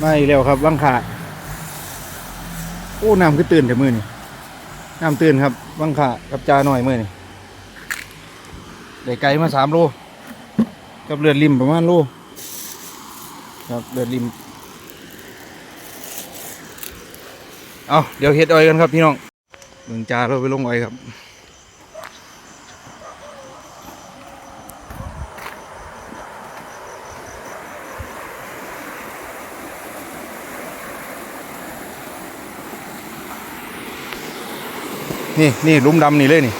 อีกแล้วครับวังขาโอ้น้ำคือตื่นแต่มือนี่น้ำตื่นครับวังขากับจาหน่อยมือนี่ได้ไกลมาสามโลกับเลือดริมประมาณโลครับเลือดริมเอาเดี๋ยวเฮ็ดอ้อยกันครับพี่น้องเมืองจาเราไปลงอ้อยครับ นี่นี่ลุมดำนี่เลยนี่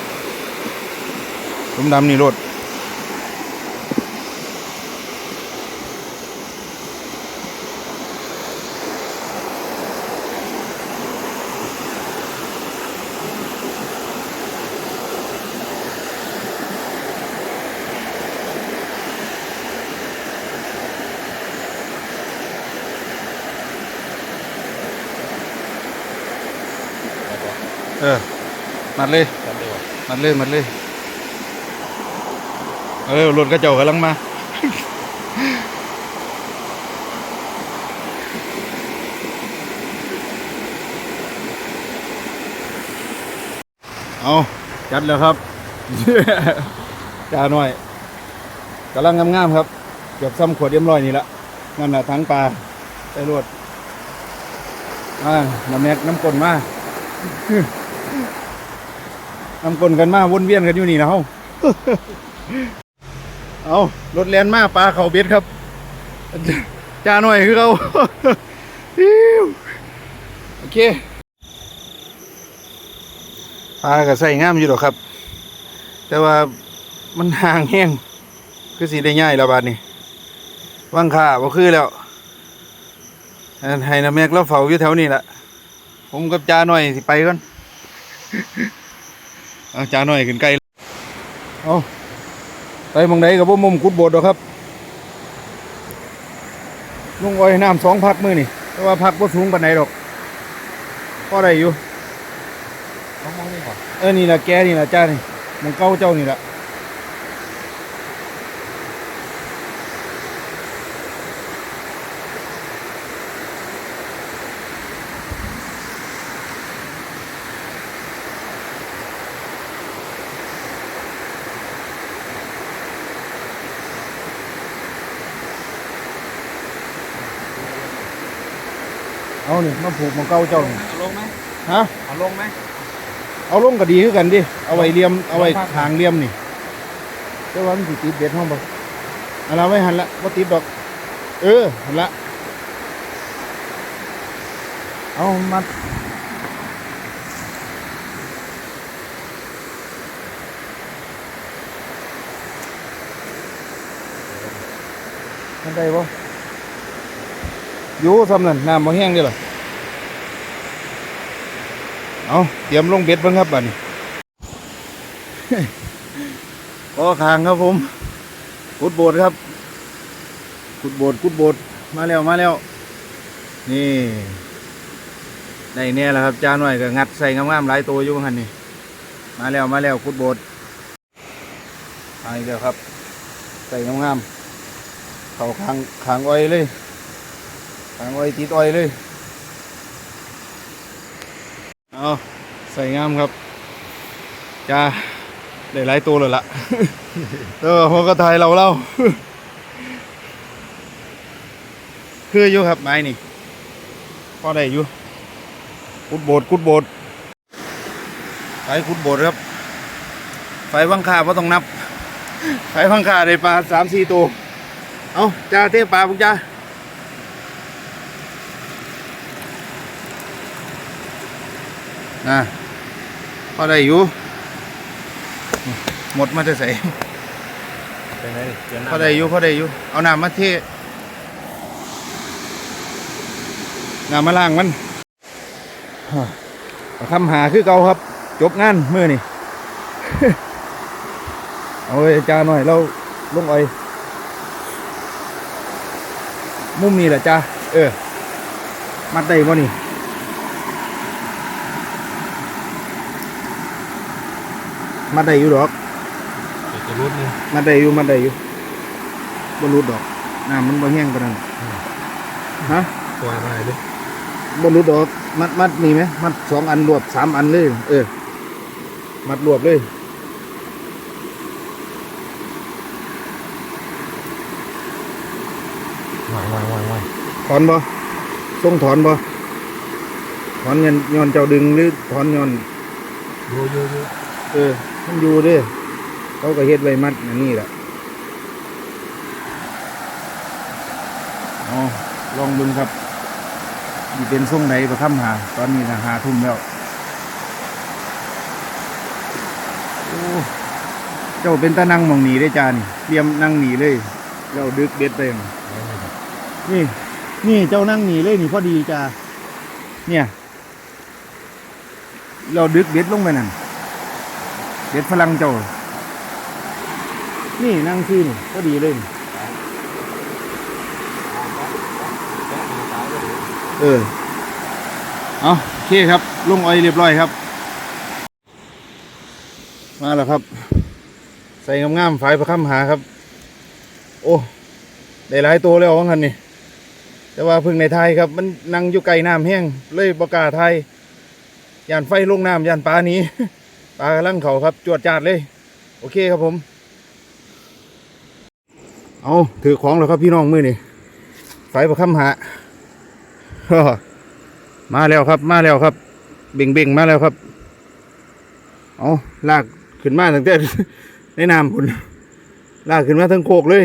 ลุมดำนี่รถเออ มัดเลยจำได้ว่ามัดเลย มัดเลย เออรถกระเจ้ากำลังมา เอาจัดแล้วครับจ้าหน่อยกำลังงามๆครับ เกือบซ้ำขวดเอ็มร้อยนี่ละนั่นแหละทั้งปลาใส่รวดอ่าน้ำแม็กน้ำกลนมา นำกลนกันมาวนเวียนกันอยู่นี่นะเฮาเอารถแลนมาปลาเขาเบ็ดครับจ้าหน่อยคือเขาโอเคปลาก็ใส่งามอยู่หรอกครับ แต่ว่ามันห่างแห้งคือสีได้ง่ายแล้วบาดนี้ว่างค่าบ่คือแล้วให้น้าแม็กแล้วเฝ้าอยู่แถวนี้ละผมกับจ้าหน่อยสิไปก่อน อาจ้าหน่อยขึ้นไกลเอาไปหมองใดกับบ่มุมกุดโบดดอกครับลุงอ้อยน้ำสองพักมือนี่แต่ว่าพักบ่สูงปานใดดอกก็ได้อยู่เขามองนี่ก่อนเออนี่ละแกนี่ละจ้านี่มันเก้าเจ้านี่ละ เอานี่มาผูกมันเก้าเจ้านี่เอาลงไหมฮะ เอาลงไหมเอาลงก็ดีคือกันดิ เอาไว้เลียม เอาไว้ทางเลียมนี่เจ้าว่ามันสิติดเบ็ดห้องบ่เอาละไว้หันละบ่ติดดอก เออ หันละ เอามัดมันได้บ่ อยู่สำนั่นน้ำบ่แห้งเด้อล่ะเอาเตรียมลงเบ็ดบ้างครับบัดนี้ก็คางครับผมกุดโบดครับกุดโบดกุดโบดมาแล้วมาแล้ว นี่ได้แน่แล้วครับจานหน่อยก็งัดใส่งามๆหลายตัวอยู่หันนี่มาแล้วมาแล้วกุดโบดมาอีกแล้วครับ ใส่งามๆเขาคางคางอ้อยเลย คางอ้อยติดอ้อยเลย เอาใส่งามครับจ้าได้หลายตัวเลยล่ะเออพอกระทายเราเล่า คืออยู่ครับไม้นี่พอได้อยู่กุดโบดกุดโบดไฟกุดโบดครับ ไฟวังคาเพราต้องนับ ไฟวังคาได้ปลาสามสี่ตัว เอาจ้าเทปลาพุกจ้า อะพอได้อยู่หมดมาจะใส่เป็นไงเปลี่ยนพอได้อยู่พอได้อยู่เอาน้ำมาเทน้ำมาล้างมันฮะเอาทำหาคือเก่าครับ จบงานมือนี่ เอาไว้จ้าหน่อยเราลงอ้อยมุมนี้แหละจ้าเออ มัดได้บ่นี่ มัดได้อยู่ดอกจะรุดนี่มัดได้อยู่มัดได้อยู่บรรลุดดอกน้ำมันบ่แห้งปานนั้นฮะปล่อยมาเลยบนรุดออกมัดมัดมีไหมมัดสองอันรวบสามอันเลยเออมัดรวบเลยวายวายวายวายถอนบ่ส่งถอนบ่ถอนเงินย้อนเจ้าดึงหรือถอนย้อนโยโยโยเออ มันอยู่เด้เขาก็เฮ็ดไว้มัดอันนี้แหละอ๋อลองเบิ่งครับนี่เป็นส่งไหนประคำหา ตอนนี้นะหาทุ่มแล้วโอ้เจ้าเป็นตานั่งมองหนีได้จานี่เตรียมนั่งหนีเลยเจ้าดึกเด็ดไปหั่นนี่ นี่เจ้านั่งหนีเลยนี่พอดีจ้าเนี่ย เราดึกเด็ดลงไปนั่น เด็ดพลังเจ้า นี่นั่งที่นี่ก็ดีเลยเออ เอาโอเคครับลงออยเรียบร้อยครับ มาแล้วครับ ใส่งามๆฝายประคำหาครับ โอ้ ได้หลายตัวแล้วว่างันนี่แต่ว่าพึ่งในไทยครับ มันนั่งอยู่ไกลน้ำแห้งเลยบกล้าไทยยานไฟลงน้ำยานปลานี้ ปลากำลังเขาครับ จวดจาดเลย โอเคครับผม เอาถือของแล้วครับพี่น้องมือนี่ไฟประคำหามาแล้วครับ มาแล้วครับ เบ่งเบ่งมาแล้วครับ เอาลากขึ้นมาตั้งแต่ในน้ำคุณลากขึ้นมาทั้งโคกเลย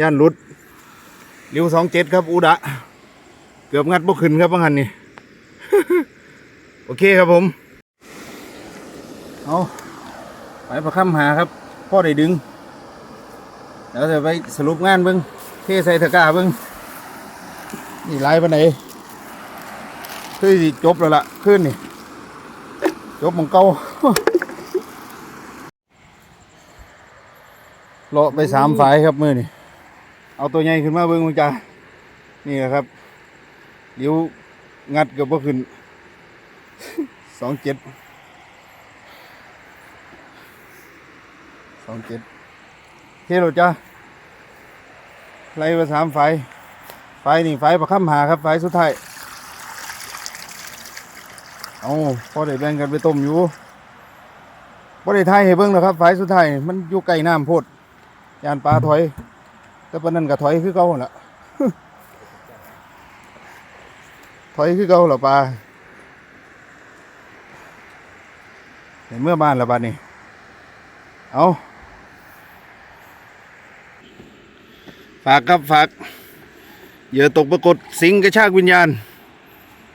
ย่านหลุดริ้วสองเจ็ดครับ อุดะ เกือบงัดบ่ขึ้นครับบางหันนี่ โอเคครับผม เอาไปประคำหาครับพ่อได้ดึงเดี๋ยวจะไปสรุปงานเบิ้งเทใส่ตะกร้าเบิ้งนี่ไล่ปานไหนคือจบแล้วล่ะขึ้นนี่จบมองเกาเลาะไปสามฝายครับมือนี่เอาตัวใหญ่ขึ้นมาเบิ้งมึงจ้านี่แหละครับเดี๋ยวงัดกับว่าขึ้นสองเจ็ด สองเจ็ดเท่หรจ้าไล่ไปสามฝายฝายนี่ฝายประคำหาครับฝายสุดท้าย เอาพอได้แบ่งกันไปต้มอยู่บ่ได้ทายให้เบิ่งแล้วครับฝายสุดท้ายมันอยู่ใกล้น้ำโพดยานปลาถอย แต่ปนนั้นก็ถอยคือเก่าละถอยคือเก่าหรอปลาในเมื่อบ้านละบ้านนี่เอา ฝากครับฝากเหยื่อตกปรากฏสิงกระชากวิญญาณ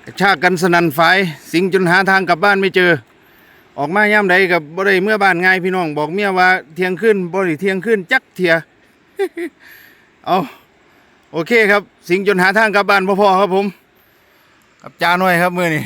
กระชากกันสนันไฟสิงจนหาทางกลับบ้านไม่เจอ ออกมาย่ำใดกับบ่ได้เมื่อบ้านง่ายพี่น้องบอกเมียว่าเที่ยงขึ้นบ่ได้เที่ยงขึ้นจักเทียเอาโอเคครับ สิงจนหาทางกลับบ้านพ่อครับผมกับจ้าหน่อยครับมือนี่